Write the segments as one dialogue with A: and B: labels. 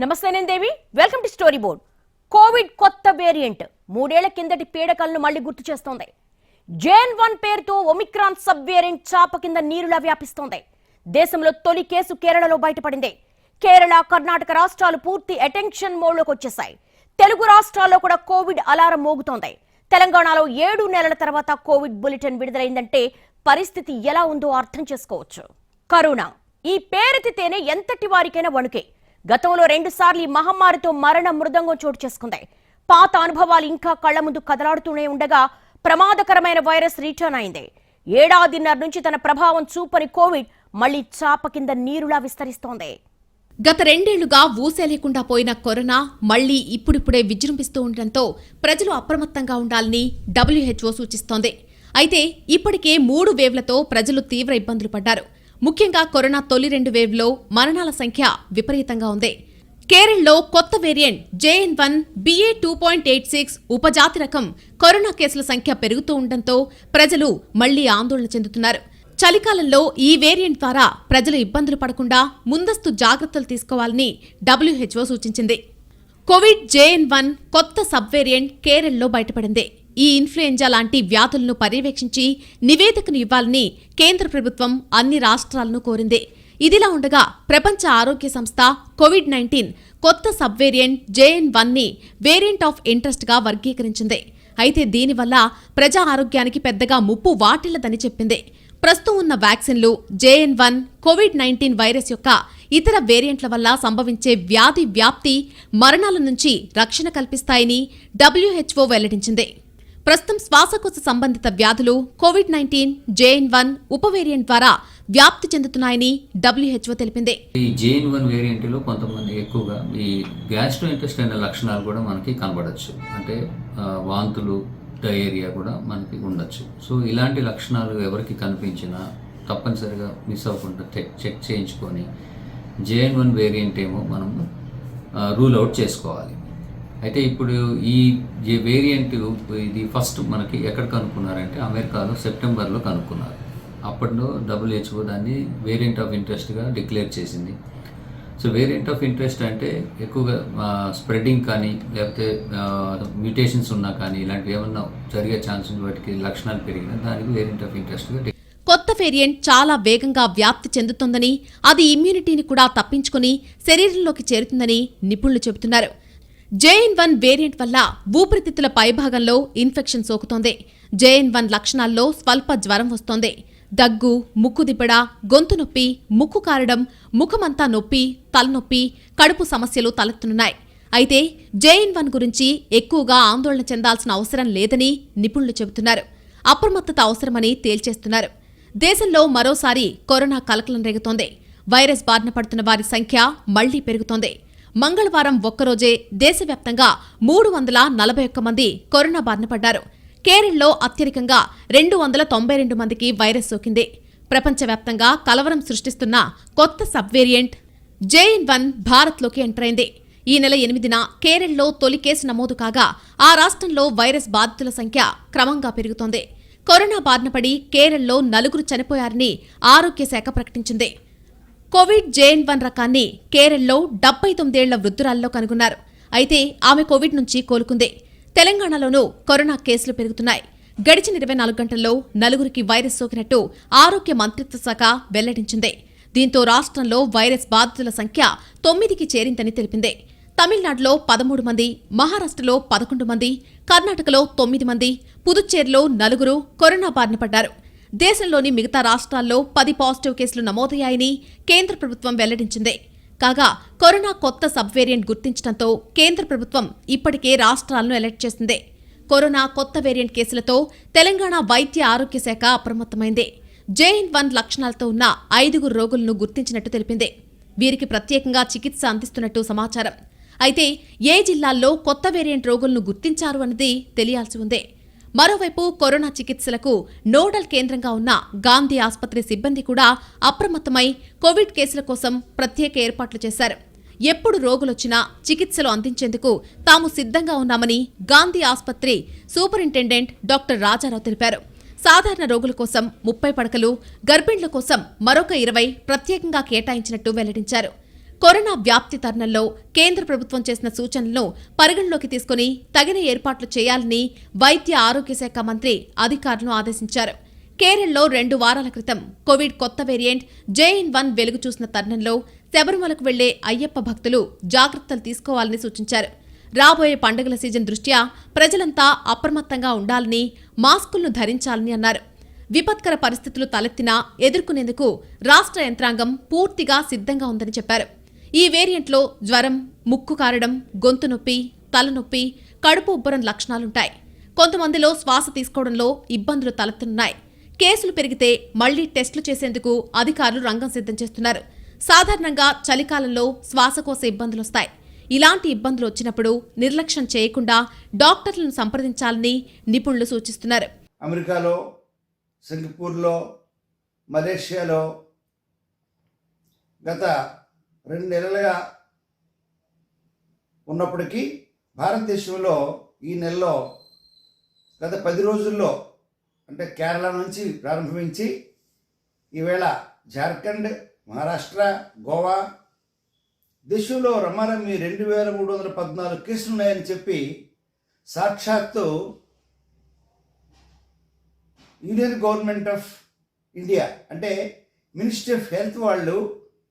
A: నమస్తే నేను Devi welcome to story board. Covid కొత్త వేరియంట్ మూడేళ్ళ కిందటి పీడకలను మళ్ళీ గుర్తు చేస్తోంది. జేన్ వన్ పేరుతో ఒమిక్రాన్ సబ్ వేరియంట్ చాప కింద నీరులా వ్యాపిస్తోంది. దేశంలో తొలి కేసు కేరళలో బయటపడింది. కేరళ కర్ణాటక రాష్ట్రాలు పూర్తి అటెన్షన్ మోడ్లోకి వచ్చేశాయి. తెలుగు రాష్ట్రాల్లో కూడా కోవిడ్ అలారం మోగుతోంది. తెలంగాణలో ఏడు నెలల తర్వాత కోవిడ్ బులెటిన్ విడుదలైందంటే పరిస్థితి ఎలా ఉందో అర్థం చేసుకోవచ్చు. కరోనా. ఈ పేరెత్తితేనే ఎంతటి వారికైనా వణుకే. గతంలో రెండుసార్లు ఈ మహమ్మారితో మరణ మృదంగం చోటు చేసుకుంది. పాత అనుభవాలు ఇంకా కళ్ళ ముందు కదలాడుతూనే ఉండగా ప్రమాదకరమైన వైరస్ రిటర్న్ అయింది. ఏడాదిన్నర నుంచి తన ప్రభావం చూపని కోవిడ్ మళ్ళీ చాప కింద నీరులా విస్తరిస్తోంది.
B: గత రెండేళ్ళుగా ఊసే లేకుండా పోయిన కరోనా మళ్ళీ ఇప్పుడిప్పుడే విజృంభిస్తూ ఉండటంతో ప్రజలు అప్రమత్తంగా ఉండాలని డబ్ల్యూహెచ్ఓ సూచిస్తోంది. అయితే ఇప్పటికే మూడు వేవ్లతో ప్రజలు తీవ్ర ఇబ్బందులు పడ్డారు. ముఖ్యంగా కరోనా తొలి రెండు వేవ్లో మరణాల సంఖ్య విపరీతంగా ఉంది. కేరళలో కొత్త variant JN one BA two point eight six ఉపజాతి రకం కరోనా కేసుల సంఖ్య పెరుగుతూ ఉండటంతో ప్రజలు మళ్ళీ ఆందోళన చెందుతున్నారు. చలికాలంలో ఈ వేరియంట్ ద్వారా ప్రజలు ఇబ్బందులు పడకుండా ముందస్తు జాగ్రత్తలు తీసుకోవాలని డబ్ల్యూహెచ్ఓ సూచించింది. కోవిడ్ జేఎన్ వన్ కొత్త సబ్ వేరియంట్ కేరళలో బయటపడింది. ఈ ఇన్ఫ్లుయెంజా లాంటి వ్యాధులను పర్యవేక్షించి నివేదికను ఇవ్వాలని కేంద్ర ప్రభుత్వం అన్ని రాష్ట్రాలను కోరింది. ఇదిలా ఉండగా ప్రపంచ ఆరోగ్య సంస్థ కోవిడ్ నైన్టీన్ కొత్త సబ్ వేరియంట్ జేఎన్ వన్ని వేరియంట్ ఆఫ్ ఇంట్రెస్ట్గా వర్గీకరించింది. అయితే దీనివల్ల ప్రజా ఆరోగ్యానికి పెద్దగా ముప్పు వాటిల్లదని చెప్పింది. ప్రస్తుతం ఉన్న వ్యాక్సిన్లు JN one covid nineteen virus యొక్క ఇతర వేరియంట్ల వల్ల సంభవించే వ్యాధి వ్యాప్తి మరణాల నుంచి రక్షణ కల్పిస్తాయని డబ్ల్యూహెచ్ఓ వెల్లడించింది. ప్రస్తుతం శ్వాసకోశ సంబంధిత వ్యాధులు కోవిడ్ నైన్టీన్ జేఎన్ వన్ ఉప వేరియంట్ ద్వారా వ్యాప్తి చెందుతున్నాయని డబ్ల్యూహెచ్ఓ తెలిపింది.
C: ఈ జేఎన్ వన్ వేరియంట్లో కొంతమంది ఎక్కువగా ఈ గ్యాస్ట్రో ఇంటెస్టైనల్ లక్షణాలు కూడా మనకి కనబడచ్చు. అంటే వాంతులు డయేరియా కూడా మనకి ఉండొచ్చు. సో ఇలాంటి లక్షణాలు ఎవరికి కనిపించినా తప్పనిసరిగా మిస్ అవ్వకుండా చెక్ చెక్ చేయించుకొని జేఎన్ వన్ వేరియంట్ ఏమో మనము రూల్ అవుట్ చేసుకోవాలి. అయితే ఇప్పుడు ఈ వేరియంట్ ఇది ఫస్ట్ మనకి ఎక్కడ కనుక్కున్నారంటే అమెరికాలో సెప్టెంబర్లో కనుక్కున్నారు. అప్పట్లో డబ్ల్యూహెచ్ఓ దాన్ని వేరియంట్ ఆఫ్ ఇంట్రెస్ట్గా డిక్లేర్ చేసింది. సో వేరియంట్ ఆఫ్ ఇంట్రెస్ట్ అంటే ఎక్కువగా స్ప్రెడింగ్ కానీ లేకపోతే మ్యూటేషన్స్ ఉన్నా కానీ ఇలాంటివి ఏమన్నా జరిగే ఛాన్స్ ఉంది వాటికి లక్షణాలు పెరిగినా దానికి వేరియంట్ ఆఫ్ ఇంట్రెస్ట్గా
B: కొత్త వేరియంట్ చాలా వేగంగా వ్యాప్తి చెందుతోందని అది ఇమ్యూనిటీని కూడా తప్పించుకుని శరీరంలోకి చేరుతుందని నిపుణులు చెబుతున్నారు. జేఎన్ వన్ వేరియంట్ వల్ల ఊపిరితిత్తుల పైభాగంలో ఇన్ఫెక్షన్ సోకుతోంది. జేఎన్ వన్ లక్షణాల్లో స్వల్ప జ్వరం వస్తోంది. దగ్గు ముక్కు దిబ్బడ గొంతు నొప్పి ముక్కు కారడం ముఖమంతా నొప్పి తలనొప్పి కడుపు సమస్యలు తలెత్తునున్నాయి. అయితే జేఎన్ వన్ గురించి ఎక్కువగా ఆందోళన చెందాల్సిన అవసరం లేదని నిపుణులు చెబుతున్నారు. అప్రమత్తత అవసరమని తేల్చేస్తున్నారు. దేశంలో మరోసారి కరోనా కలకలం రేగుతోంది. వైరస్ బారిన పడుతున్న వారి సంఖ్య మళ్ళీ పెరుగుతోంది. మంగళవారం ఒక్కరోజే దేశవ్యాప్తంగా మూడు వందల నలభై ఒక్క మంది కరోనా బారిన పడ్డారు. కేరళలో అత్యధికంగా రెండు వందల తొంభై రెండు మందికి వైరస్ సోకింది. ప్రపంచవ్యాప్తంగా కలవరం సృష్టిస్తున్న కొత్త సబ్ వేరియంట్ జేఎన్ వన్ భారత్లోకి ఎంటర్ అయింది. ఈ నెల ఎనిమిదిన కేరళలో తొలి కేసు నమోదు కాగా ఆ రాష్ట్రంలో వైరస్ బాధితుల సంఖ్య క్రమంగా పెరుగుతోంది. కరోనా బారిన పడి కేరళలో నలుగురు చనిపోయారని ఆరోగ్య శాఖ ప్రకటించింది. కోవిడ్ జేఎన్ వన్ రకాన్ని కేరళలో డెబ్బై తొమ్మిదేళ్ళ వృద్ధురాల్లో కనుగొన్నారు. అయితే ఆమె కోవిడ్ నుంచి కోలుకుంది. తెలంగాణలోనూ కరోనా కేసులు పెరుగుతున్నాయి. గడిచిన ఇరవై నాలుగు గంటల్లో నలుగురికి వైరస్ సోకినట్టు ఆరోగ్య మంత్రిత్వ శాఖ వెల్లడించింది. దీంతో రాష్ట్రంలో వైరస్ బాధితుల సంఖ్య తొమ్మిదికి చేరిందని తెలిపింది. తమిళనాడులో పదమూడు మంది మహారాష్ట్రలో పదకొండు మంది కర్ణాటకలో తొమ్మిది మంది పుదుచ్చేరిలో నలుగురు కరోనా బారిన పడ్డారు. దేశంలోని మిగతా రాష్ట్రాల్లో పది పాజిటివ్ కేసులు నమోదయ్యాయని కేంద్ర ప్రభుత్వం వెల్లడించింది. కాగా కరోనా కొత్త సబ్ వేరియంట్ గుర్తించడంతో కేంద్ర ప్రభుత్వం ఇప్పటికే రాష్ట్రాలను అలర్ట్ చేసింది. కరోనా కొత్త వేరియంట్ కేసులతో తెలంగాణ వైద్య ఆరోగ్య శాఖ అప్రమత్తమైంది. జేఎన్ వన్ లక్షణాలతో ఉన్న ఐదుగురు రోగులను గుర్తించినట్టు తెలిపింది. వీరికి ప్రత్యేకంగా చికిత్స అందిస్తున్నట్టు సమాచారం. అయితే ఏ జిల్లాల్లో కొత్త వేరియంట్ రోగులను గుర్తించారు అన్నది తెలియాల్సి ఉంది. మరోవైపు కరోనా చికిత్సలకు నోడల్ కేంద్రంగా ఉన్న గాంధీ ఆసుపత్రి సిబ్బంది కూడా అప్రమత్తమై కోవిడ్ కేసుల కోసం ప్రత్యేక ఏర్పాట్లు చేశారు. ఎప్పుడు రోగులొచ్చినా చికిత్సలు అందించేందుకు తాము సిద్ధంగా ఉన్నామని గాంధీ ఆసుపత్రి సూపరింటెండెంట్ డాక్టర్ రాజారావు తెలిపారు. సాధారణ రోగుల కోసం ముప్పై పడకలు గర్భిణుల కోసం మరొక ఇరవై ప్రత్యేకంగా కేటాయించినట్టు వెల్లడించారు. కరోనా వ్యాప్తి తరుణంలో కేంద్ర ప్రభుత్వం చేసిన సూచనలను పరిగణలోకి తీసుకుని తగిన ఏర్పాట్లు చేయాలని వైద్య ఆరోగ్య శాఖ మంత్రి అధికారులను ఆదేశించారు. కేరళలో రెండు వారాల క్రితం కోవిడ్ కొత్త వేరియంట్ జేఎన్ వన్ వెలుగు చూసిన తరుణంలో శబరిమలకు వెళ్ళే అయ్యప్ప భక్తులు జాగ్రత్తలు తీసుకోవాలని సూచించారు. రాబోయే పండుగల సీజన్ దృష్ట్యా ప్రజలంతా అప్రమత్తంగా ఉండాలని మాస్కులను ధరించాలని అన్నారు. విపత్కర పరిస్థితులు తలెత్తినా ఎదుర్కొనేందుకు రాష్ట్ర యంత్రాంగం పూర్తిగా సిద్ధంగా ఉందని చెప్పారు. ఈ వేరియంట్లో జ్వరం ముక్కు కారడం గొంతు నొప్పి తలనొప్పి కడుపు ఉబ్బరం లక్షణాలుంటాయి. కొంతమందిలో శ్వాస తీసుకోవడంలో ఇబ్బందులు తలెత్తున్నాయి కేసులు పెరిగితే మళ్ళీ టెస్టులు చేసేందుకు అధికారులు రంగం సిద్ధం చేస్తున్నారు. సాధారణంగా చలికాలంలో శ్వాసకోశ ఇబ్బందులు వస్తాయి ఇలాంటి ఇబ్బందులు వచ్చినప్పుడు నిర్లక్ష్యం చేయకుండా డాక్టర్లను సంప్రదించాలని నిపుణులు సూచిస్తున్నారు.
D: అమెరికాలో సింగపూర్లో మలేషియాలో గత రెండు నెలలుగా ఉన్నప్పటికీ భారతదేశంలో ఈ నెలలో గత పది రోజుల్లో అంటే కేరళ నుంచి ప్రారంభించి ఈవేళ జార్ఖండ్ మహారాష్ట్ర గోవా దేశంలో రమారమి రెండు వేల మూడు వందల పద్నాలుగు కేసులు ఉన్నాయని చెప్పి సాక్షాత్తు యూనియన్ గవర్నమెంట్ ఆఫ్ ఇండియా అంటే మినిస్ట్రీ ఆఫ్ హెల్త్ వాళ్ళు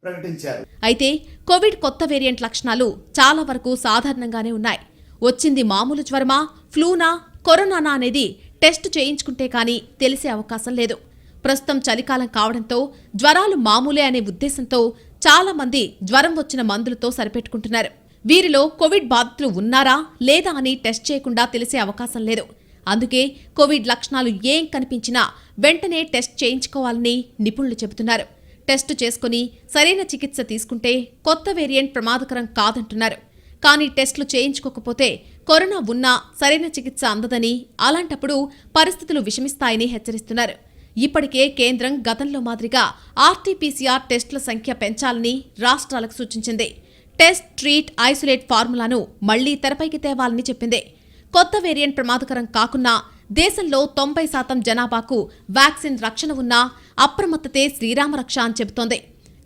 D: ప్రకటించారు.
B: అయితే కోవిడ్ కొత్త వేరియంట్ లక్షణాలు చాలా వరకు సాధారణంగానే ఉన్నాయి. వచ్చింది మామూలు జ్వరమా ఫ్లూనా కరోనానా అనేది టెస్ట్ చేయించుకుంటే కానీ తెలిసే అవకాశం లేదు. ప్రస్తుతం చలికాలం కావడంతో జ్వరాలు మామూలే అనే ఉద్దేశంతో చాలా మంది జ్వరం వచ్చిన మందులతో సరిపెట్టుకుంటున్నారు. వీరిలో కోవిడ్ బాధితులు ఉన్నారా లేదా అని టెస్ట్ చేయకుండా తెలిసే అవకాశం లేదు. అందుకే కోవిడ్ లక్షణాలు ఏం కనిపించినా వెంటనే టెస్ట్ చేయించుకోవాలని నిపుణులు చెబుతున్నారు. టెస్టు చేసుకుని సరైన చికిత్స తీసుకుంటే కొత్త వేరియంట్ ప్రమాదకరం కాదంటున్నారు. కానీ టెస్టులు చేయించుకోకపోతే కరోనా ఉన్నా సరైన చికిత్స అందదని అలాంటప్పుడు పరిస్థితులు విషమిస్తాయని హెచ్చరిస్తున్నారు. ఇప్పటికే కేంద్రం గతంలో మాదిరిగా ఆర్టీపీసీఆర్ టెస్టుల సంఖ్య పెంచాలని రాష్ట్రాలకు సూచించింది. టెస్ట్ ట్రీట్ ఐసోలేట్ ఫార్ములాను మళ్ళీ తెరపైకి తేవాలని చెప్పింది. కొత్త వేరియంట్ ప్రమాదకరం కాకున్నా దేశంలో తొంభై శాతం జనాభాకు వ్యాక్సిన్ రక్షణ ఉన్నా అప్రమత్తతే శ్రీరామరక్ష అని చెబుతోంది.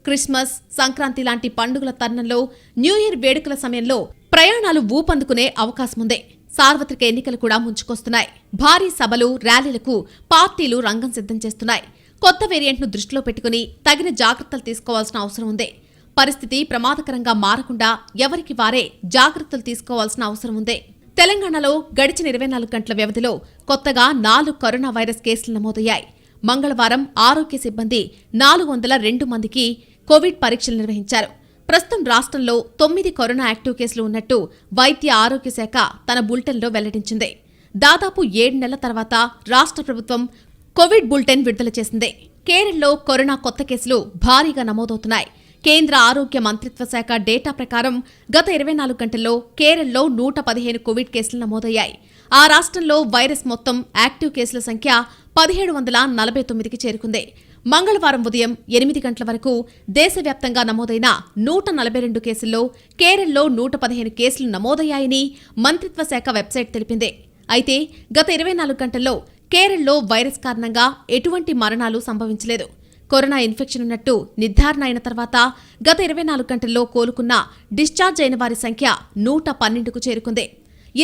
B: క్రిస్మస్ సంక్రాంతి లాంటి పండుగల తరుణంలో న్యూ ఇయర్ వేడుకల సమయంలో ప్రయాణాలు ఊపందుకునే అవకాశముంది సార్వత్రిక ఎన్నికలు కూడా ముంచుకొస్తున్నాయి. భారీ సభలు ర్యాలీలకు పార్టీలు రంగం సిద్ధం చేస్తున్నాయి. కొత్త వేరియంట్ను దృష్టిలో పెట్టుకుని తగిన జాగ్రత్తలు తీసుకోవాల్సిన అవసరం ఉంది. పరిస్థితి ప్రమాదకరంగా మారకుండా ఎవరికి వారే జాగ్రత్తలు తీసుకోవాల్సిన అవసరం ఉంది. తెలంగాణలో గడిచిన ఇరవై నాలుగు గంటల వ్యవధిలో కొత్తగా నాలుగు కరోనా వైరస్ కేసులు నమోదయ్యాయి. మంగళవారం ఆరోగ్య సిబ్బంది నాలుగు వందల రెండు మందికి కోవిడ్ పరీక్షలు నిర్వహించారు. ప్రస్తుతం రాష్ట్రంలో తొమ్మిది కరోనా యాక్టివ్ కేసులు ఉన్నట్టు వైద్య ఆరోగ్య శాఖ తన బులెటిన్లో వెల్లడించింది. దాదాపు ఏడు నెలల తర్వాత రాష్ట్ర ప్రభుత్వం కోవిడ్ బులెటిన్ విడుదల చేసింది. కేరళలో కరోనా కొత్త కేసులు భారీగా నమోదవుతున్నాయి. కేంద్ర ఆరోగ్య మంత్రిత్వ శాఖ డేటా ప్రకారం గత ఇరవై నాలుగు గంటల్లో కేరళలో నూట పదిహేను కోవిడ్ కేసులు నమోదయ్యాయి. ఆ రాష్ట్రంలో వైరస్ మొత్తం యాక్టివ్ కేసుల సంఖ్య పదిహేడు వందల నలభై తొమ్మిదికి చేరుకుంది. మంగళవారం ఉదయం ఎనిమిది గంటల వరకు దేశవ్యాప్తంగా నమోదైన నూట నలభై రెండు కేసుల్లో కేరళలో నూట పదిహేను కేసులు నమోదయ్యాయని మంత్రిత్వ శాఖ వెబ్సైట్ తెలిపింది. అయితే గత ఇరవై నాలుగు గంటల్లో కేరళలో వైరస్ కారణంగా ఎటువంటి మరణాలు సంభవించలేదు. కరోనా ఇన్ఫెక్షన్ ఉన్నట్టు నిర్ధారణ అయిన తర్వాత గత ఇరవై నాలుగు గంటల్లో కోలుకున్న డిశ్చార్జ్ అయిన వారి సంఖ్య నూట పన్నెండుకు చేరుకుంది.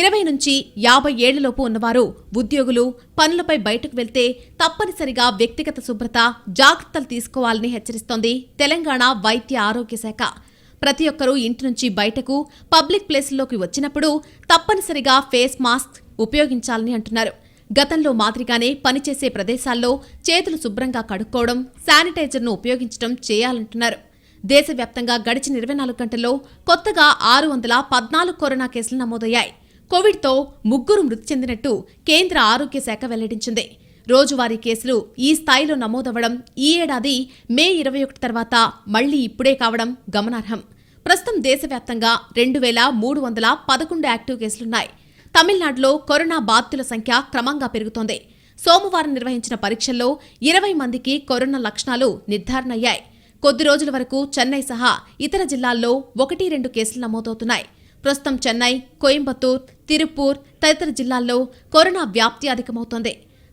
B: ఇరవై నుంచి యాభై ఏళ్ళలోపు ఉన్నవారు ఉద్యోగులు పనులపై బయటకు వెళ్తే తప్పనిసరిగా వ్యక్తిగత శుభ్రత జాగ్రత్తలు తీసుకోవాలని హెచ్చరిస్తోంది తెలంగాణ వైద్య ఆరోగ్య శాఖ. ప్రతి ఒక్కరూ ఇంటి నుంచి బయటకు పబ్లిక్ ప్లేసుల్లోకి వచ్చినప్పుడు తప్పనిసరిగా ఫేస్ మాస్క్ ఉపయోగించాలని అంటున్నారు. గతంలో మాదిరిగానే పనిచేసే ప్రదేశాల్లో చేతులు శుభ్రంగా కడుక్కోవడం శానిటైజర్ను ఉపయోగించడం చేయాలంటున్నారు. దేశవ్యాప్తంగా గడిచిన ఇరవై నాలుగు గంటల్లో కొత్తగా ఆరు వందల పద్నాలుగు కరోనా కేసులు నమోదయ్యాయి. కోవిడ్తో ముగ్గురు మృతి చెందినట్టు కేంద్ర ఆరోగ్య శాఖ వెల్లడించింది. రోజువారీ కేసులు ఈ స్థాయిలో నమోదవ్వడం ఈ ఏడాది మే ఇరవై ఒకటి తర్వాత మళ్ళీ ఇప్పుడే కావడం గమనార్హం. ప్రస్తుతం దేశవ్యాప్తంగా రెండు వేల మూడు వందల పదకొండు యాక్టివ్ కేసులున్నాయి. తమిళనాడులో కరోనా బాధితుల సంఖ్య క్రమంగా పెరుగుతోంది. సోమవారం నిర్వహించిన పరీక్షల్లో ఇరవై మందికి కరోనా లక్షణాలు నిర్ధారణ అయ్యాయి కొద్ది రోజుల వరకు చెన్నై సహా ఇతర జిల్లాల్లో ఒకటి రెండు కేసులు నమోదవుతున్నాయి. ప్రస్తుతం చెన్నై కోయంబత్తూర్ తిరుపూర్ తదితర జిల్లాల్లో కరోనా వ్యాప్తి అధికమవుతోంది.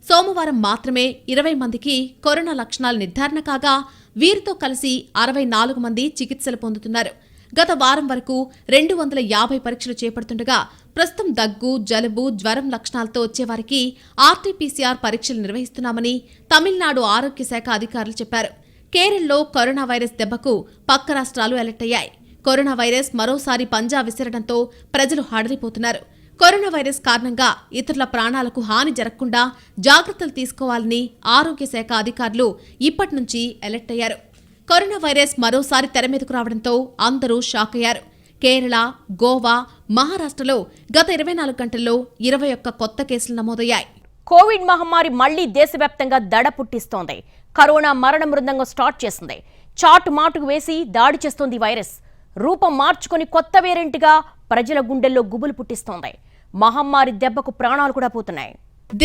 B: సోమవారం మాత్రమే ఇరవై మందికి కరోనా లక్షణాలు నిర్ధారణ కాగా వీరితో కలిసి అరవై నాలుగు మంది చికిత్సలు పొందుతున్నారు. గత వారం వరకు రెండు వందల యాభై పరీక్షలు చేపడుతుండగా ప్రస్తుతం దగ్గు జలుబు జ్వరం లక్షణాలతో వచ్చేవారికి ఆర్టీపీసీఆర్ పరీక్షలు నిర్వహిస్తున్నామని తమిళనాడు ఆరోగ్య శాఖ అధికారులు చెప్పారు. కేరళలో కరోనా వైరస్ దెబ్బకు పక్క రాష్ట్రాలు అలర్ట్ అయ్యాయి. కరోనా వైరస్ మరోసారి పంజా విసిరడంతో ప్రజలు హడలిపోతున్నారు. కరోనా వైరస్ కారణంగా ఇతరుల ప్రాణాలకు హాని జరగకుండా జాగ్రత్తలు తీసుకోవాలని ఆరోగ్య శాఖ అధికారులు ఇప్పటి నుంచి అలర్ట్ అయ్యారు. కరోనా వైరస్ మరోసారి తెర మీదకు రావడంతో అందరూ షాక్ అయ్యారు. కేరళ గోవా మహారాష్ట్రలో గత ఇరవై నాలుగు గంటల్లో ఇరవై ఒక్క కొత్త కేసులు నమోదయ్యాయి.
A: కోవిడ్ మహమ్మారి మళ్ళీ దేశవ్యాప్తంగా దడ పుట్టిస్తోంది. కరోనా మరణ మృదంగం స్టార్ట్ చేసింది. చాటు మాటుకు వేసి దాడి చేస్తోంది వైరస్. రూపం మార్చుకొని కొత్త వేరియంట్గా ప్రజల గుండెల్లో గుబులు పుట్టిస్తోంది. మహమ్మారి దెబ్బకు ప్రాణాలు కూడా పోతున్నాయి.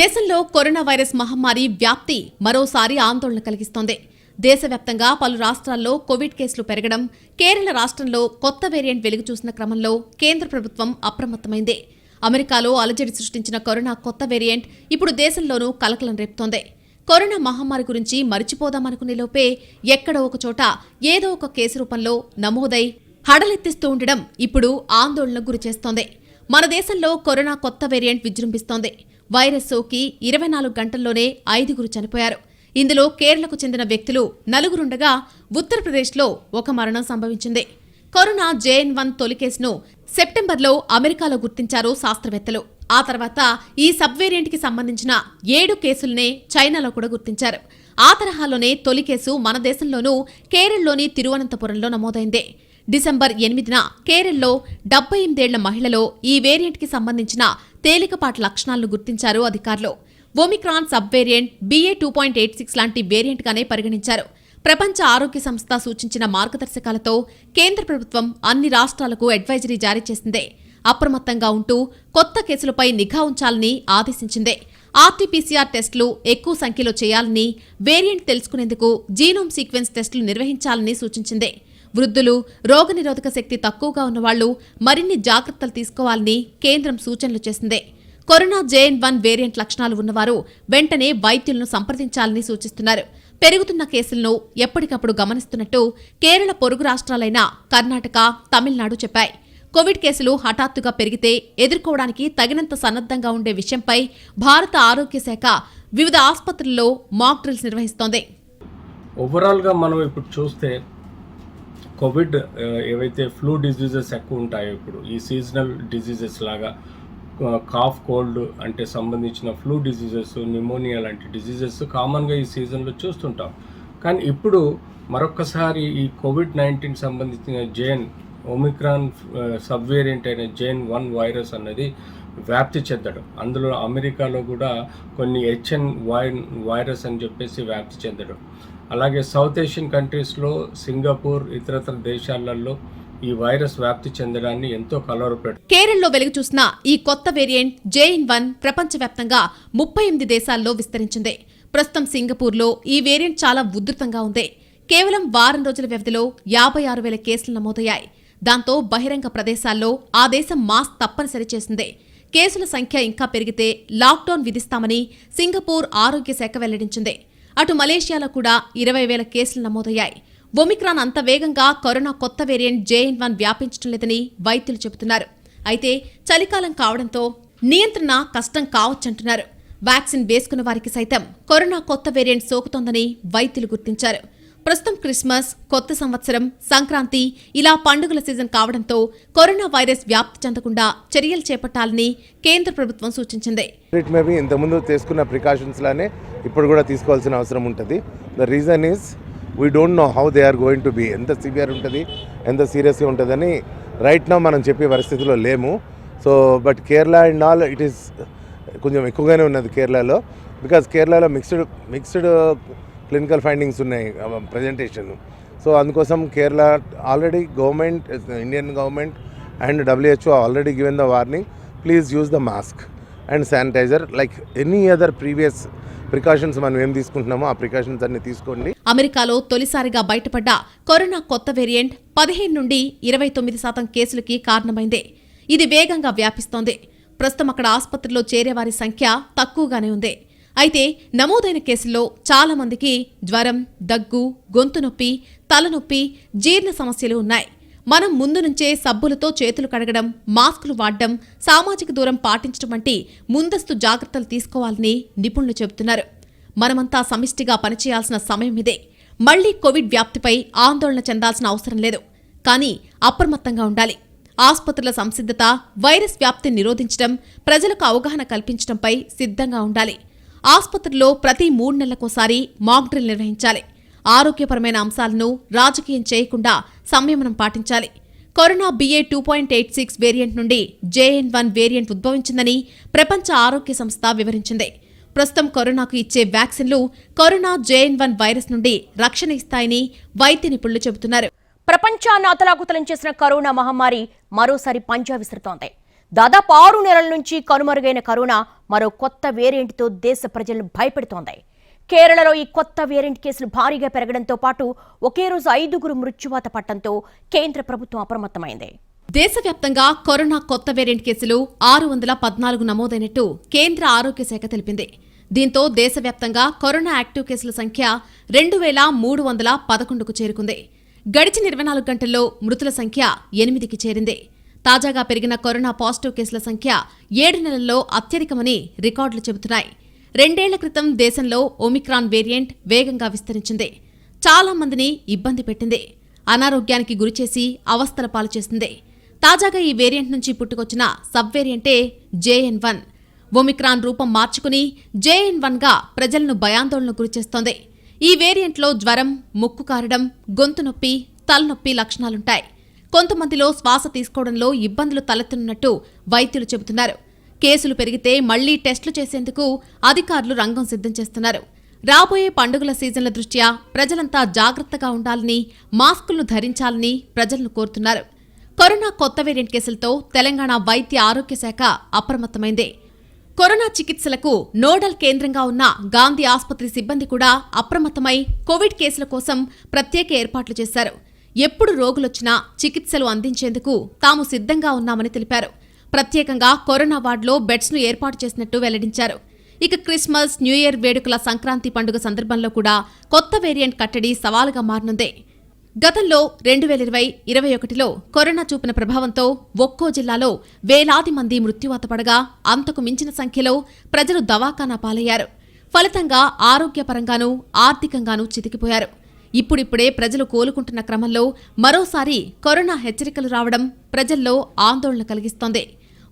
B: దేశంలో కరోనా వైరస్ మహమ్మారి వ్యాప్తి మరోసారి ఆందోళన కలిగిస్తోంది. దేశవ్యాప్తంగా పలు రాష్ట్రాల్లో కోవిడ్ కేసులు పెరగడం కేరళ రాష్ట్రంలో కొత్త వేరియంట్ వెలుగు చూసిన క్రమంలో కేంద్ర ప్రభుత్వం అప్రమత్తమైంది. అమెరికాలో అలజడి సృష్టించిన కరోనా కొత్త వేరియంట్ ఇప్పుడు దేశంలోనూ కలకలం రేపుతోంది. కరోనా మహమ్మారి గురించి మరిచిపోదామనుకునే లోపే ఎక్కడో ఒక చోట ఏదో ఒక కేసు రూపంలో నమోదై హడలెత్తిస్తూ ఉండడం ఇప్పుడు ఆందోళనకు గురిచేస్తోంది మన దేశంలో కరోనా కొత్త వేరియంట్ విజృంభిస్తోంది. వైరస్ సోకి ఇరవై నాలుగు గంటల్లోనే ఐదుగురు చనిపోయారు. ఇందులో కేరళకు చెందిన వ్యక్తులు నలుగురుండగా ఉత్తరప్రదేశ్లో ఒక మరణం సంభవించింది. కరోనా జేఎన్ వన్ తొలి కేసును సెప్టెంబర్లో అమెరికాలో గుర్తించారు శాస్త్రవేత్తలు. ఆ తర్వాత ఈ సబ్ వేరియంట్కి సంబంధించిన ఏడు కేసుల్నే చైనాలో కూడా గుర్తించారు. ఆ తరహాలోనే తొలి కేసు మన దేశంలోనూ కేరళలోని తిరువనంతపురంలో నమోదైంది. డిసెంబర్ ఎనిమిదిన కేరళలో డెబ్బై ఎనిమిదేళ్ళ మహిళలో ఈ వేరియంట్కి సంబంధించిన తేలికపాటి లక్షణాలను గుర్తించారు అధికారులు. Omicron sub variant BA two point eight six లాంటి వేరియంట్గానే పరిగణించారు. ప్రపంచ ఆరోగ్య సంస్థ సూచించిన మార్గదర్శకాలతో కేంద్ర ప్రభుత్వం అన్ని రాష్ట్రాలకు అడ్వైజరీ జారీ చేసింది. అప్రమత్తంగా ఉంటూ కొత్త కేసులపై నిఘా ఉంచాలని ఆదేశించింది. ఆర్టీపీసీఆర్ టెస్టులు ఎక్కువ సంఖ్యలో చేయాలని వేరియంట్ తెలుసుకునేందుకు జీనోమ్ సీక్వెన్స్ టెస్టులు నిర్వహించాలని సూచించింది. వృద్ధులు రోగనిరోధక శక్తి తక్కువగా ఉన్నవాళ్ళు మరిన్ని జాగ్రత్తలు తీసుకోవాలని కేంద్రం సూచనలు చేసింది. కరోనా జేఎన్ వన్ వేరియంట్ లక్షణాలు ఉన్నవారు వెంటనే వైద్యులను సంప్రదించాలని సూచిస్తున్నారు. పెరుగుతున్న కేసులను ఎప్పటికప్పుడు గమనిస్తున్నట్టు కేరళ పొరుగు రాష్ట్రాలైన కర్ణాటక తమిళనాడు చెప్పాయి. కోవిడ్ కేసులు హఠాత్తుగా పెరిగితే ఎదుర్కోవడానికి తగినంత సన్నద్ధంగా ఉండే విషయంపై భారత ఆరోగ్య శాఖ వివిధ ఆసుపత్రుల్లో మాక్ డ్రిల్స్ నిర్వహిస్తోంది.
E: ఓవరాల్గా మనం ఇప్పుడు చూస్తే కోవిడ్ ఏవైతే ఫ్లూ డిజీజెస్ ఎక్కువ ఉంటాయో ఇప్పుడు ఈ సీజనల్ డిజీజెస్ లాగా కాఫ్ కోల్డ్ అంటే సంబంధించిన ఫ్లూ డిజీజెస్ నిమోనియా లాంటి డిజీజెస్ కామన్గా ఈ సీజన్లో చూస్తుంటాం. కానీ ఇప్పుడు మరొకసారి ఈ కోవిడ్ నైన్టీన్ సంబంధించిన జేన్ ఒమిక్రాన్ సబ్ వేరియంట్ అయిన జేన్ వన్ వైరస్ అన్నది వ్యాప్తి చెందడం. అందులో అమెరికాలో కూడా కొన్ని హెచ్ఎన్ వై వైరస్ అని చెప్పేసి వ్యాప్తి చెందడం. అలాగే సౌత్ ఏషియన్ కంట్రీస్లో సింగపూర్ ఇతరతర దేశాలలో ఈ వైరస్ వ్యాప్తి చెందడాన్ని ఎంతో
B: కేరళలో వెలుగు చూసిన ఈ కొత్త వేరియంట్ జేఎన్ వన్ ప్రపంచవ్యాప్తంగా ముప్పై ఎనిమిది దేశాల్లో విస్తరించింది. ప్రస్తుతం సింగపూర్లో ఈ వేరియంట్ చాలా ఉధృతంగా ఉంది. కేవలం వారం రోజుల వ్యవధిలో యాభై ఆరు వేల కేసులు నమోదయ్యాయి. దాంతో బహిరంగ ప్రదేశాల్లో ఆ దేశం మాస్క్ తప్పనిసరి చేసింది. కేసుల సంఖ్య ఇంకా పెరిగితే లాక్డౌన్ విధిస్తామని సింగపూర్ ఆరోగ్య శాఖ వెల్లడించింది. అటు మలేషియాలో కూడా ఇరవై వేల కేసులు నమోదయ్యాయి. ఒమిక్రాన్ అంత వేగంగా కరోనా కొత్త వేరియంట్ జేఎన్ వన్ వ్యాపించడం లేదని వైద్యులు చెబుతున్నారు. అయితే చలికాలం కావడంతో నియంత్రణ కష్టం కావచ్చంటున్నారు. వ్యాక్సిన్ వేసుకున్న వారికి సైతం కరోనా కొత్త వేరియంట్ సోకుతోందని వైద్యులు గుర్తించారు. ప్రస్తుతం క్రిస్మస్ కొత్త సంవత్సరం సంక్రాంతి ఇలా పండుగల సీజన్ కావడంతో కరోనా వైరస్ వ్యాప్తి చెందకుండా చర్యలు చేపట్టాలని కేంద్ర ప్రభుత్వం సూచించింది.
F: ఇంతకుముందు తీసుకున్న ప్రికాషన్స్ లానే ఇప్పుడు కూడా తీసుకోవాల్సిన అవసరం ఉంటుంది. The reason is we don't know how they are going to be ఎంత సివియర్ ఉంటుంది ఎంత సీరియస్గా ఉంటుందని రైట్ నో మనం చెప్పే పరిస్థితిలో లేము. So but Kerala and all it is కొంచెం ఎక్కువగానే ఉన్నది కేరళలో బికాజ్ కేరళలో మిక్స్డ్ మిక్స్డ్ క్లినికల్ ఫైండింగ్స్ ఉన్నాయి ప్రజెంటేషన్ సో అందుకోసం Kerala already government Indian government and WHO already given the warning please use the mask and sanitizer like any other previous precautions మనం ఏం తీసుకుంటున్నామో ఆ ప్రికాషన్స్ అన్ని తీసుకోండి.
B: అమెరికాలో తొలిసారిగా బయటపడ్డ కరోనా కొత్త వేరియంట్ పదిహేను నుండి ఇరవై తొమ్మిది శాతం కేసులకి కారణమైంది. ఇది వేగంగా వ్యాపిస్తోంది. ప్రస్తుతం అక్కడ ఆసుపత్రిలో చేరేవారి సంఖ్య తక్కువగానే ఉంది. అయితే నమోదైన కేసుల్లో చాలా మందికి జ్వరం దగ్గు గొంతు నొప్పి తలనొప్పి జీర్ణ సమస్యలు ఉన్నాయి. మనం ముందు నుంచే సబ్బులతో చేతులు కడగడం మాస్కులు వాడడం సామాజిక దూరం పాటించడం వంటి ముందస్తు జాగ్రత్తలు తీసుకోవాలని నిపుణులు చెబుతున్నారు. మనమంతా సమిష్టిగా పనిచేయాల్సిన సమయం ఇదే. మళ్ళీ కోవిడ్ వ్యాప్తిపై ఆందోళన చెందాల్సిన అవసరం లేదు. కానీ అప్రమత్తంగా ఉండాలి. ఆసుపత్రుల సంసిద్ధత వైరస్ వ్యాప్తిని నిరోధించడం ప్రజలకు అవగాహన కల్పించడంపై సిద్ధంగా ఉండాలి. ఆసుపత్రిలో ప్రతి మూడు నెలలకోసారి మాక్ డ్రిల్ నిర్వహించాలి. ఆరోగ్యపరమైన అంశాలను రాజకీయం చేయకుండా సంయమనం పాటించాలి. Corona BA two point eight six variant నుండి జేఎన్ వన్ వేరియంట్ ఉద్భవించిందని ప్రపంచ ఆరోగ్య సంస్థ వివరించింది. ప్రస్తుతం కరోనాకు ఇచ్చే వ్యాక్సిన్లు కరోనా జేఎన్ వన్ వైరస్ నుండి రక్షణ ఇస్తాయని వైద్య నిపుణులు చెబుతున్నారు.
A: ప్రపంచాన్ని అతలాకుతలం చేసిన కరోనా మహమ్మారి మరోసారి పంజా విసురుతోంది. దాదాపు ఆరు నెలల నుంచి కనుమరుగైన కరోనా మరో కొత్త వేరియంట్తో దేశ ప్రజలను భయపెడుతోంది. కేరళలో ఈ కొత్త వేరియంట్ కేసులు భారీగా పెరగడంతో పాటు ఒకే రోజు ఐదుగురు మృత్యువాత పట్టడంతో కేంద్ర ప్రభుత్వం అప్రమత్తమైంది.
B: దేశవ్యాప్తంగా కరోనా కొత్త వేరియంట్ కేసులు ఆరు వందల పద్నాలుగు నమోదైనట్టు కేంద్ర ఆరోగ్య శాఖ తెలిపింది. దీంతో దేశవ్యాప్తంగా కరోనా యాక్టివ్ కేసుల సంఖ్య రెండు వేల మూడు వందల పదకొండుకు చేరుకుంది. గడిచిన ఇరవై నాలుగు గంటల్లో మృతుల సంఖ్య ఎనిమిదికి చేరింది. తాజాగా పెరిగిన కరోనా పాజిటివ్ కేసుల సంఖ్య ఏడు నెలల్లో అత్యధికమని రికార్డులు చెబుతున్నాయి. రెండేళ్ళ క్రితం దేశంలో ఒమిక్రాన్ వేరియంట్ వేగంగా విస్తరించింది. చాలా మందిని ఇబ్బంది పెట్టింది. అనారోగ్యానికి గురిచేసి అవస్థల పాలు చేసింది. తాజాగా ఈ వేరియంట్ నుంచి పుట్టుకొచ్చిన సబ్ వేరియంటే జేఎన్ వన్. ఒమిక్రాన్ రూపం మార్చుకుని జేఎన్ వన్గా ప్రజలను భయాందోళనకు గురిచేస్తోంది ఈ వేరియంట్లో జ్వరం ముక్కు కారడం గొంతు నొప్పి తలనొప్పి లక్షణాలుంటాయి. కొంతమందిలో శ్వాస తీసుకోవడంలో ఇబ్బందులు తలెత్తున్నట్టు వైద్యులు చెబుతున్నారు. కేసులు పెరిగితే మళ్ళీ టెస్టులు చేసేందుకు అధికారులు రంగం సిద్ధం చేస్తున్నారు. రాబోయే పండుగల సీజన్ల దృష్ట్యా ప్రజలంతా జాగ్రత్తగా ఉండాలని మాస్కులను ధరించాలని ప్రజలను కోరుతున్నారు. కరోనా కొత్త వేరియంట్ కేసులతో తెలంగాణ వైద్య ఆరోగ్య శాఖ అప్రమత్తమైంది. కరోనా చికిత్సలకు నోడల్ కేంద్రంగా ఉన్న గాంధీ ఆసుపత్రి సిబ్బంది కూడా అప్రమత్తమై కోవిడ్ కేసుల కోసం ప్రత్యేక ఏర్పాట్లు చేశారు. ఎప్పుడు రోగులొచ్చినా చికిత్సలు అందించేందుకు తాము సిద్ధంగా ఉన్నామని తెలిపారు. ప్రత్యేకంగా కరోనా వార్డులో బెడ్స్ను ఏర్పాటు చేసినట్టు వెల్లడించారు. ఇక క్రిస్మస్ న్యూ ఇయర్ వేడుకల సంక్రాంతి పండుగ సందర్భంలో కూడా కొత్త వేరియంట్ కట్టడి సవాలుగా మారనుంది. గతంలో రెండు వేల ఇరవై ఇరవై ఒకటిలో కరోనా చూపిన ప్రభావంతో ఒక్కో జిల్లాలో వేలాది మంది మృత్యువాత పడగా అంతకు మించిన సంఖ్యలో ప్రజలు దవాఖానా పాలయ్యారు. ఫలితంగా ఆరోగ్యపరంగానూ ఆర్థికంగానూ చితికిపోయారు. ఇప్పుడిప్పుడే ప్రజలు కోలుకుంటున్న క్రమంలో మరోసారి కరోనా హెచ్చరికలు రావడం ప్రజల్లో ఆందోళన కలిగిస్తోంది.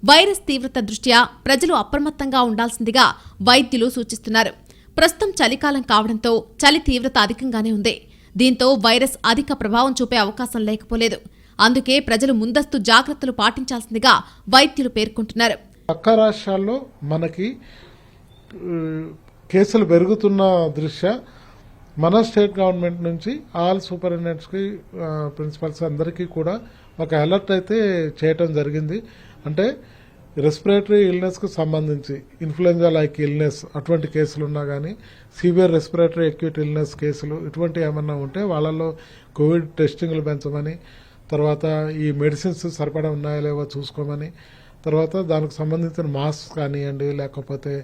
B: వైరస్ తీవ్రత దృష్ట్యా ప్రజలు అప్రమత్తంగా ఉండాల్సిందిగా వైద్యులు సూచిస్తున్నారు. ప్రస్తుతం చలికాలం కావడంతో చలి తీవ్రత అధికంగానే ఉంది. దీంతో వైరస్ అధిక ప్రభావం చూపే అవకాశం లేకపోలేదు. అందుకే ప్రజలు ముందస్తు జాగ్రత్తలు పాటించాల్సిందిగా వైద్యులు పేర్కొంటున్నారు.
G: పక్క రాష్ట్రాల్లో మనకి కేసులు పెరుగుతున్న దృష్ట్యా మన స్టేట్ గవర్నమెంట్ నుంచి ఆల్ సూపరింటెండెంట్స్కి ప్రిన్సిపల్స్ అందరికీ కూడా ఒక అలర్ట్ అయితే చేయటం జరిగింది. అంటే రెస్పిరేటరీ ఇల్నెస్కు సంబంధించి ఇన్ఫ్లుయెంజా లైక్ ఇల్నెస్ అటువంటి కేసులు ఉన్నా కానీ సివియర్ రెస్పిరేటరీ అక్యూట్ ఇల్నెస్ కేసులు ఇటువంటి ఏమన్నా ఉంటే వాళ్ళలో కోవిడ్ టెస్టింగ్లు పెంచమని తర్వాత ఈ మెడిసిన్స్ సరిపడా ఉన్నాయో లేవో చూసుకోమని తర్వాత దానికి సంబంధించిన మాస్క్ కానివ్వండి లేకపోతే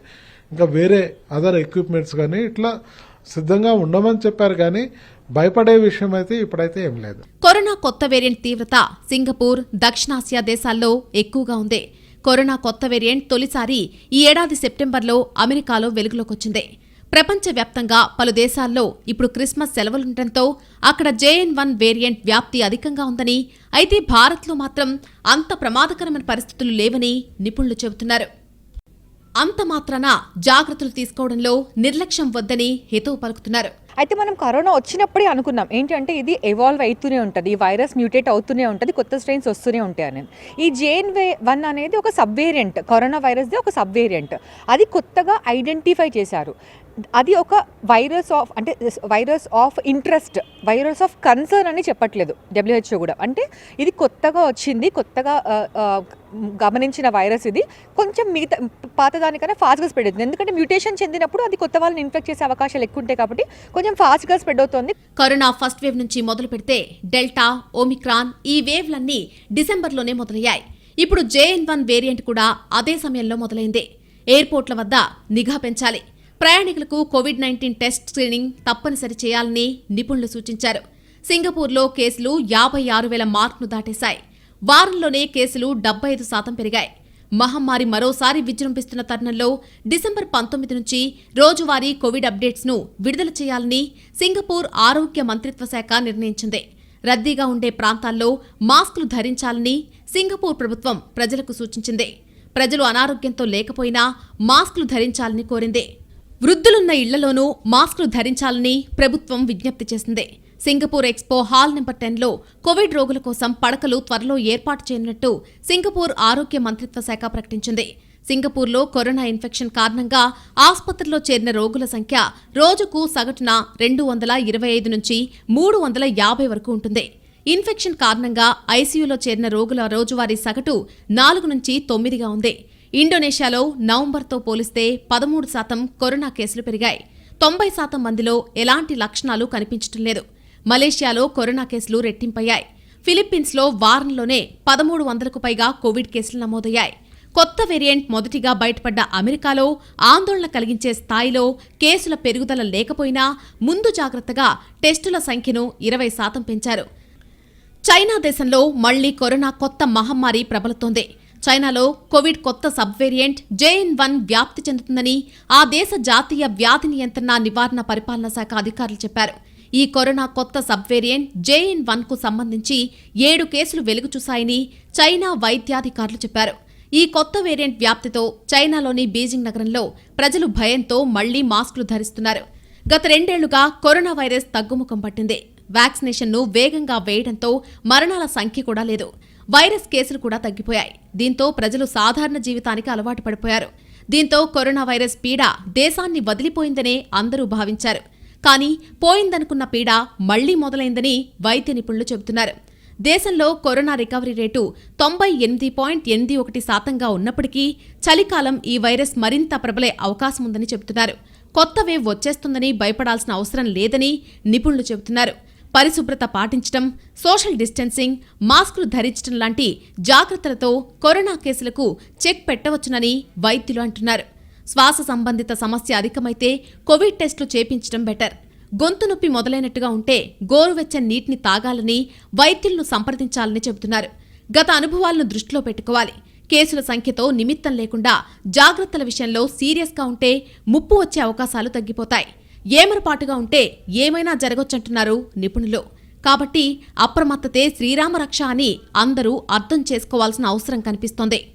G: ఇంకా వేరే అదర్ ఎక్విప్మెంట్స్ కానీ ఇట్లా సిద్ధంగా ఉండమని చెప్పారు కానీ భయపడే విషయం అయితే ఇప్పుడైతే ఏం లేదు.
B: కరోనా కొత్త వేరియంట్ తీవ్రత సింగపూర్ దక్షిణాసియా దేశాల్లో ఎక్కువగా ఉంది. కరోనా కొత్త వేరియంట్ తొలిసారి ఈ ఏడాది సెప్టెంబర్లో అమెరికాలో వెలుగులోకొచ్చింది. ప్రపంచవ్యాప్తంగా పలు దేశాల్లో ఇప్పుడు క్రిస్మస్ సెలవులుండటంతో అక్కడ జేఎన్ వన్ వేరియంట్ వ్యాప్తి అధికంగా ఉందని అయితే భారత్లో మాత్రం అంత ప్రమాదకరమైన పరిస్థితులు లేవని నిపుణులు చెబుతున్నారు. అంత మాత్రాన జాగ్రత్తలు తీసుకోవడంలో నిర్లక్ష్యం వద్దని హితవు పలుకుతున్నారు.
H: అయితే మనం కరోనా వచ్చినప్పుడే అనుకున్నాం. ఏంటంటే ఇది ఎవాల్వ్ అవుతూనే ఉంటుంది ఈ వైరస్ మ్యూటేట్ అవుతూనే ఉంటుంది కొత్త స్ట్రెయిన్స్ వస్తూనే ఉంటాయి అని ఈ జేఎన్ వే వన్ అనేది ఒక సబ్ వేరియంట్ కరోనా వైరస్ది ఒక సబ్ వేరియంట్ అది కొత్తగా ఐడెంటిఫై చేశారు. అది ఒక వైరస్ ఆఫ్ అంటే virus of interest virus of concern అని చెప్పట్లేదు డబ్ల్యూహెచ్ఓ కూడా. అంటే ఇది కొత్తగా వచ్చింది కొత్తగా గమనించిన వైరస్ ఇది. కొంచెం మిగతా పాతదానికన్నా ఫాస్ట్గా స్ప్రెడ్ అవుతుంది. ఎందుకంటే మ్యూటేషన్ చెందినప్పుడు అది కొత్త వాళ్ళని ఇన్ఫెక్ట్ చేసే అవకాశాలు ఎక్కువ ఉంటాయి కాబట్టి కొంచెం ఫాస్ట్గా స్ప్రెడ్ అవుతుంది.
B: కరోనా ఫస్ట్ వేవ్ నుంచి మొదలు పెడితే డెల్టా ఓమిక్రాన్ ఈ వేవ్లన్నీ డిసెంబర్లోనే మొదలయ్యాయి. ఇప్పుడు జేఎన్ వన్ వేరియంట్ కూడా అదే సమయంలో మొదలైంది. ఎయిర్పోర్ట్ల వద్ద నిఘా పెంచాలి. ప్రయాణికులకు కోవిడ్ నైన్టీన్ టెస్ట్ స్క్రీనింగ్ తప్పనిసరి చేయాలని నిపుణులు సూచించారు. సింగపూర్లో కేసులు యాభై ఆరు వేల మార్కును దాటేశాయి. వారంలోనే కేసులు డెబ్బై ఐదు శాతం పెరిగాయి. మహమ్మారి మరోసారి విజృంభిస్తున్న తరుణంలో డిసెంబర్ పంతొమ్మిది నుంచి రోజువారీ కోవిడ్ అప్డేట్స్ను విడుదల చేయాలని సింగపూర్ ఆరోగ్య మంత్రిత్వ శాఖ నిర్ణయించింది. రద్దీగా ఉండే ప్రాంతాల్లో మాస్కులు ధరించాలని సింగపూర్ ప్రభుత్వం ప్రజలకు సూచించింది. ప్రజలు అనారోగ్యంతో లేకపోయినా మాస్కులు ధరించాలని కోరింది. వృద్ధులున్న ఇళ్ళలోనూ మాస్కులు ధరించాలని ప్రభుత్వం విజ్ఞప్తి చేసింది. సింగపూర్ ఎక్స్పో హాల్ నెంబర్ టెన్లో కోవిడ్ రోగుల కోసం పడకలు త్వరలో ఏర్పాటు చేయనున్నట్టు సింగపూర్ ఆరోగ్య మంత్రిత్వ శాఖ ప్రకటించింది. సింగపూర్లో కరోనా ఇన్ఫెక్షన్ కారణంగా ఆసుపత్రిలో చేరిన రోగుల సంఖ్య రోజుకు సగటున రెండు వందల ఇరవై ఐదు నుంచి మూడు వందల యాభై వరకు ఉంటుంది. ఇన్ఫెక్షన్ కారణంగా ఐసీయూలో చేరిన రోగుల రోజువారీ సగటు నాలుగు నుంచి తొమ్మిదిగా ఉంది. ఇండోనేషియాలో నవంబర్తో పోలిస్తే పదమూడు శాతం కరోనా కేసులు పెరిగాయి. తొంభై శాతం మందిలో ఎలాంటి లక్షణాలు కనిపించటం లేదు. మలేషియాలో కరోనా కేసులు రెట్టింపయ్యాయి. ఫిలిప్పీన్స్లో వారంలోనే పదమూడు వందలకు పైగా కోవిడ్ కేసులు నమోదయ్యాయి. కొత్త వేరియంట్ మొదటిగా బయటపడ్డ అమెరికాలో ఆందోళన కలిగించే స్థాయిలో కేసుల పెరుగుదల లేకపోయినా ముందు జాగ్రత్తగా టెస్టుల సంఖ్యను ఇరవై శాతం పెంచారు. చైనా దేశంలో మళ్ళీ కరోనా కొత్త మహమ్మారి ప్రబలుతోంది. చైనాలో కోవిడ్ కొత్త సబ్ వేరియంట్ జేఎన్ వన్ వ్యాప్తి చెందుతుందని ఆ దేశ జాతీయ వ్యాధి నియంత్రణ నివారణ పరిపాలనా శాఖ అధికారులు చెప్పారు. ఈ కరోనా కొత్త సబ్ వేరియంట్ జేఎన్ వన్కు సంబంధించి ఏడు కేసులు వెలుగు చూశాయని చైనా వైద్యాధికారులు చెప్పారు. ఈ కొత్త వేరియంట్ వ్యాప్తితో చైనాలోని బీజింగ్ నగరంలో ప్రజలు భయంతో మళ్ళీ మాస్కులు ధరిస్తున్నారు. గత రెండేళ్ళుగా కరోనా వైరస్ తగ్గుముఖం పట్టింది. వ్యాక్సినేషన్ను వేగంగా వేయడంతో మరణాల సంఖ్య కూడా లేదు. వైరస్ కేసులు కూడా తగ్గిపోయాయి. దీంతో ప్రజలు సాధారణ జీవితానికి అలవాటు పడిపోయారు. దీంతో కరోనా వైరస్ పీడ దేశాన్ని వదిలిపోయిందనే అందరూ భావించారు. కానీ పోయిందనుకున్న పీడ మళ్ళీ మొదలైందని వైద్య నిపుణులు చెబుతున్నారు. దేశంలో కరోనా రికవరీ రేటు తొంభై ఎనిమిది పాయింట్ ఎనిమిది ఒకటి శాతంగా ఉన్నప్పటికీ చలికాలం ఈ వైరస్ మరింత ప్రబలే అవకాశం ఉందని చెబుతున్నారు. కొత్త వేవ్ వచ్చేస్తుందని భయపడాల్సిన అవసరం లేదని నిపుణులు చెబుతున్నారు. పరిశుభ్రత పాటించడం సోషల్ డిస్టెన్సింగ్ మాస్కులు ధరించడం లాంటి జాగ్రత్తలతో కరోనా కేసులకు చెక్ పెట్టవచ్చునని వైద్యులు అంటున్నారు. శ్వాస సంబంధిత సమస్య అధికమైతే కోవిడ్ టెస్టులు చేపించడం బెటర్. గొంతు నొప్పి మొదలైనట్టుగా ఉంటే గోరువెచ్చని నీటిని తాగాలని వైద్యులను సంప్రదించాలని చెబుతున్నారు. గత అనుభవాలను దృష్టిలో పెట్టుకోవాలి. కేసుల సంఖ్యతో నిమిత్తం లేకుండా జాగ్రత్తల విషయంలో సీరియస్గా ఉంటే ముప్పు వచ్చే అవకాశాలు తగ్గిపోతాయి. ఏమరపాటుగా ఉంటే ఏమైనా జరగొచ్చంటున్నారు నిపుణులు. కాబట్టి అప్రమత్తతే శ్రీరామ రక్ష అని అందరూ అర్థం చేసుకోవాల్సిన అవసరం కనిపిస్తోంది.